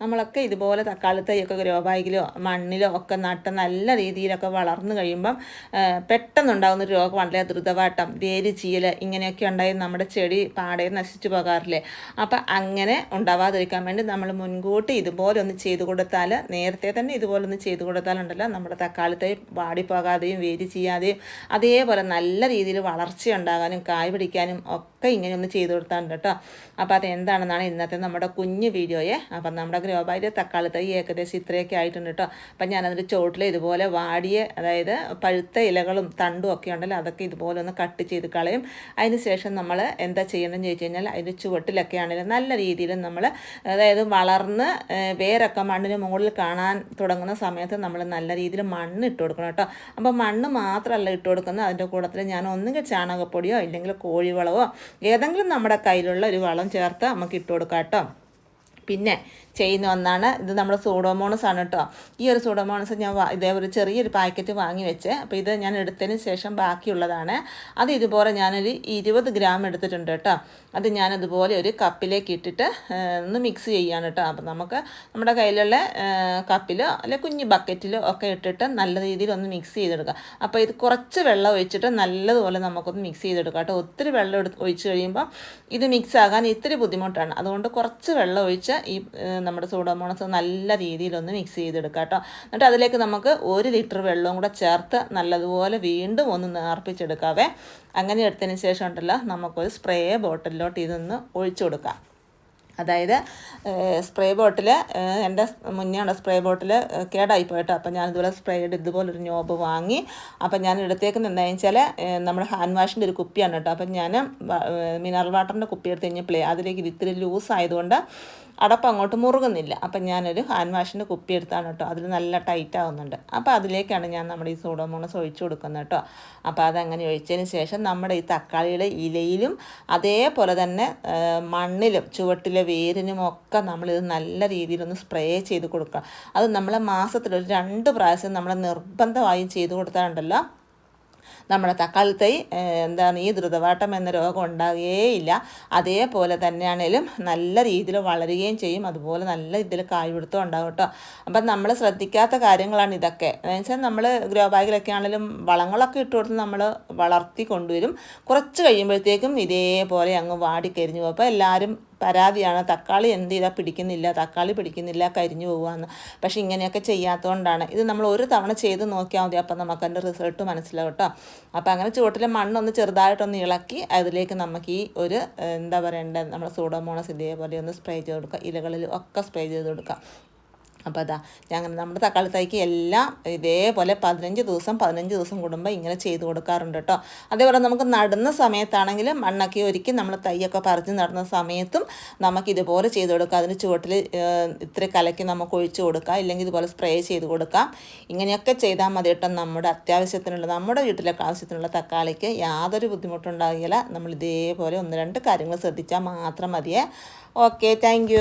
നമ്മളൊക്കെ ഇതുപോലെ തക്കാളി തൈയൊക്കെ ഗ്രോ ബാഗിലോ മണ്ണിലോ ഒക്കെ നട്ട് നല്ല രീതിയിലൊക്കെ വളർന്നു കഴിയുമ്പം പെട്ടെന്നുണ്ടാകുന്ന രോഗമാണല്ലേ ദ്രുതവാട്ടം വേര് ചീയൽ ഇങ്ങനെയൊക്കെ ഉണ്ടായി നമ്മുടെ ചെടി പാടെ നശിച്ചു പോകാറില്ലേ? അപ്പം അങ്ങനെ ഉണ്ടാവാതിരിക്കാൻ വേണ്ടി നമ്മൾ മുൻകൂട്ടി ഇതുപോലെ ഒന്ന് ചെയ്തു കൊടുത്താൽ നേരത്തെ തന്നെ ഇതുപോലെ ഒന്ന് ചെയ്തു കൊടുത്താലുണ്ടല്ലോ നമ്മുടെ തക്കാളി തൈ വാടിപ്പോകാതെയും വേര് ചെയ്യാതെയും അതേപോലെ നല്ല രീതിയിൽ വളർച്ച ഉണ്ടാകാനും കായ് പിടിക്കാനും ഒക്കെ ഇങ്ങനെ ഒന്ന് ചെയ്തു കൊടുത്താണ്ട് കേട്ടോ. അപ്പോൾ അതെന്താണെന്നാണ് ഇന്നത്തെ നമ്മുടെ കുഞ്ഞു വീഡിയോയെ. അപ്പം നമ്മുടെ ഗ്രോബായിലെ തക്കാളി തൈ ഏകദേശം ഇത്രയൊക്കെ ആയിട്ടുണ്ട് കേട്ടോ. അപ്പം ഞാനതിന്റെ ചോട്ടിൽ ഇതുപോലെ വാടിയ അതായത് പഴുത്ത ഇലകളും തണ്ടും ഒക്കെ ഉണ്ടല്ലോ അതൊക്കെ ഇതുപോലെ ഒന്ന് കട്ട് ചെയ്ത് കളയും. അതിന് ശേഷം നമ്മൾ എന്താ ചെയ്യണമെന്ന് ചോദിച്ചു കഴിഞ്ഞാൽ അതിന്റെ ചുവട്ടിലൊക്കെ ആണെങ്കിലും നല്ല രീതിയിൽ നമ്മൾ അതായത് വളർന്ന് വേരൊക്കെ മണ്ണിന് മുകളിൽ കാണാൻ തുടങ്ങുന്ന സമയത്ത് നമ്മൾ നല്ല രീതിയിൽ മണ്ണ് ഇട്ട് കൊടുക്കണം കേട്ടോ. അപ്പോൾ മണ്ണ് മാത്രമല്ല ഇട്ട് കൊടുക്കുന്നത് അതിന്റെ കൂട്ടത്തിൽ ഞാൻ ഒന്നുകിൽ ചാണകപ്പൊടിയോ ഇല്ലെങ്കിൽ കോഴിവളമോ ഏതെങ്കിലും നമ്മുടെ കയ്യിലുള്ള ഒരു വളം ചേർത്ത് നമുക്ക് ഇട്ട് കൊടുക്കാം കേട്ടോ. പിന്നെ ചെയ്യുന്ന ഒന്നാണ് ഇത് നമ്മുടെ സൂഡോമോണസ് ആണ് കേട്ടോ ഈ ഒരു സൂഡോമോണസ് ഞാൻ ഇതേ ഒരു ചെറിയൊരു പാക്കറ്റ് വാങ്ങി വെച്ച് അപ്പോൾ ഇത് ഞാൻ എടുത്തതിന് ശേഷം ബാക്കിയുള്ളതാണ്. അത് ഇതുപോലെ ഞാനൊരു ഇരുപത് ഗ്രാം എടുത്തിട്ടുണ്ട് കേട്ടോ അത് ഞാൻ അതുപോലെ ഒരു കപ്പിലേക്ക് ഇട്ടിട്ട് ഒന്ന് മിക്സ് ചെയ്യാണ് കേട്ടോ അപ്പോൾ നമുക്ക് നമ്മുടെ കയ്യിലുള്ള കപ്പിലോ അല്ലെ കുഞ്ഞ് ബക്കറ്റിലോ ഒക്കെ ഇട്ടിട്ട് നല്ല രീതിയിൽ ഒന്ന് മിക്സ് ചെയ്തെടുക്കുക അപ്പോൾ ഇത് കുറച്ച് വെള്ളം ഒഴിച്ചിട്ട് നല്ലതുപോലെ നമുക്കൊന്ന് മിക്സ് ചെയ്തെടുക്കാം കേട്ടോ ഒത്തിരി വെള്ളം എടുത്ത് ഒഴിച്ച് കഴിയുമ്പോൾ ഇത് മിക്സ് ആകാൻ ഇത്തിരി ബുദ്ധിമുട്ടാണ്. അതുകൊണ്ട് കുറച്ച് വെള്ളം ഒഴിച്ച് ഈ നമ്മുടെ സൂഡോമോണസ് നല്ല രീതിയിലൊന്ന് മിക്സ് ചെയ്തെടുക്കുക കേട്ടോ. എന്നിട്ട് അതിലേക്ക് നമുക്ക് ഒരു ലിറ്റർ വെള്ളവും കൂടെ ചേർത്ത് നല്ലതുപോലെ വീണ്ടും ഒന്ന് നേർപ്പിച്ചെടുക്കാവേ. അങ്ങനെ എടുത്തതിന് ശേഷം ഉണ്ടല്ലോ നമുക്കൊരു സ്പ്രേ ബോട്ടിലോട്ട് ഇതൊന്ന് ഒഴിച്ചു കൊടുക്കാം. അതായത് സ്പ്രേ ബോട്ടിൽ എന്റെ മുന്നേ ഉള്ള സ്പ്രേ ബോട്ടിൽ കേടായി പോയിട്ടോ. അപ്പം ഞാൻ ഇതുപോലെ സ്പ്രേ സ്പ്രേയുടെ ഇതുപോലൊരു നോബ് വാങ്ങി അപ്പം ഞാൻ എടുത്തേക്കുന്നത് എന്താണെന്ന് വെച്ചാൽ നമ്മുടെ ഹാൻഡ് വാഷിന്റെ ഒരു കുപ്പിയാണ് കേട്ടോ. അപ്പം ഞാൻ മിനറൽ വാട്ടറിന്റെ കുപ്പി എടുത്ത് കഴിഞ്ഞപ്പോഴേ അതിലേക്ക് ഇത് ഇത്തിരി ലൂസ് ആയതുകൊണ്ട് അടപ്പ് അങ്ങോട്ട് മുറുകുന്നില്ല. അപ്പം ഞാനൊരു ഹാൻഡ് വാഷിന്റെ കുപ്പി എടുത്താണ് കേട്ടോ. അതിൽ നല്ല ടൈറ്റ് ആവുന്നുണ്ട്. അപ്പോൾ അതിലേക്കാണ് ഞാൻ നമ്മുടെ ഈ സൂഡോമോണസ് ഒഴിച്ചു കൊടുക്കുന്നത് കേട്ടോ. അപ്പോൾ അതങ്ങനെ ഒഴിച്ചതിന് ശേഷം നമ്മുടെ ഈ തക്കാളിയുടെ ഇലയിലും അതേപോലെ തന്നെ മണ്ണിലും ചുവട്ടിലെ വേരിനും ഒക്കെ നമ്മളിത് നല്ല രീതിയിലൊന്ന് സ്പ്രേ ചെയ്ത് കൊടുക്കുക. അത് നമ്മൾ മാസത്തിൽ ഒരു രണ്ട് പ്രാവശ്യം നമ്മൾ നിർബന്ധമായും ചെയ്ത് കൊടുത്താലുണ്ടല്ലോ. നമ്മുടെ തക്കാളി തൈ എന്താണ് ഈ ദ്രുതവാട്ടം എന്ന രോഗം ഉണ്ടാകുകയില്ല അതേപോലെ തന്നെയാണേലും നല്ല രീതിയിൽ വളരുകയും ചെയ്യും. അതുപോലെ നല്ല ഇതിൽ കായ്പിടുത്തം ഉണ്ടാകും കേട്ടോ. അപ്പം നമ്മൾ ശ്രദ്ധിക്കാത്ത കാര്യങ്ങളാണ് ഇതൊക്കെ. എന്ന് വെച്ചാൽ നമ്മൾ ഗ്രോ ബാഗിലൊക്കെ ആണെങ്കിലും വളങ്ങളൊക്കെ ഇട്ട് കൊടുത്ത് നമ്മൾ വളർത്തി കൊണ്ടുവരും. കുറച്ച് കഴിയുമ്പോഴത്തേക്കും ഇതേപോലെ അങ്ങ് വാടിക്കരിഞ്ഞു പോകും. അപ്പോൾ എല്ലാവരും പരാതിയാണ്. തക്കാളി എന്ത് ചെയ്താൽ പിടിക്കുന്നില്ല. തക്കാളി പിടിക്കുന്നില്ല കരിഞ്ഞു പോകുകയെന്ന് പക്ഷേ ഇങ്ങനെയൊക്കെ ചെയ്യാത്തതുകൊണ്ടാണ് ഇത് നമ്മൾ ഒരു തവണ ചെയ്ത് നോക്കിയാൽ മതി. അപ്പം നമുക്ക് അതിന്റെ റിസൾട്ട് മനസ്സിലാവും കേട്ടോ. അപ്പോൾ അങ്ങനെ ചുവട്ടിലെ മണ്ണൊന്ന് ചെറുതായിട്ടൊന്ന് ഇളക്കി അതിലേക്ക് നമുക്ക് ഈ ഒരു എന്താ പറയേണ്ടത് നമ്മുടെ സൂഡോമോണസ് ഇതേപോലെ ഒന്ന് സ്പ്രേ ചെയ്ത് കൊടുക്കുക. ഇലകളിൽ ഒക്കെ സ്പ്രേ ചെയ്ത് കൊടുക്കുക. അപ്പോൾ അതാ ഞങ്ങൾ നമ്മുടെ തക്കാളി തൈക്ക് എല്ലാം ഇതേപോലെ പതിനഞ്ച് ദിവസം പതിനഞ്ച് ദിവസം കൂടുമ്പോൾ ഇങ്ങനെ ചെയ്ത് കൊടുക്കാറുണ്ട് കേട്ടോ. അതേപോലെ നമുക്ക് നടുന്ന സമയത്താണെങ്കിൽ മണ്ണൊക്കെ ഒരുക്കി നമ്മൾ തൈയൊക്കെ പറിച്ച് നടുന്ന സമയത്തും നമുക്ക് ഇതുപോലെ ചെയ്ത് കൊടുക്കാം. അതിന് ചുവട്ടിൽ ഇത്ര കലക്കി നമുക്ക് ഒഴിച്ചു കൊടുക്കാം. ഇല്ലെങ്കിൽ ഇതുപോലെ സ്പ്രേ ചെയ്ത് കൊടുക്കാം. ഇങ്ങനെയൊക്കെ ചെയ്താൽ മതി കേട്ടോ നമ്മുടെ അത്യാവശ്യത്തിനുള്ള നമ്മുടെ വീട്ടിലൊക്കെ ആവശ്യത്തിനുള്ള തക്കാളിക്ക് യാതൊരു ബുദ്ധിമുട്ടുണ്ടാകില്ല. നമ്മൾ ഇതേപോലെ ഒന്ന് രണ്ട് കാര്യങ്ങൾ ശ്രദ്ധിച്ചാൽ മാത്രം മതിയേ. Okay thank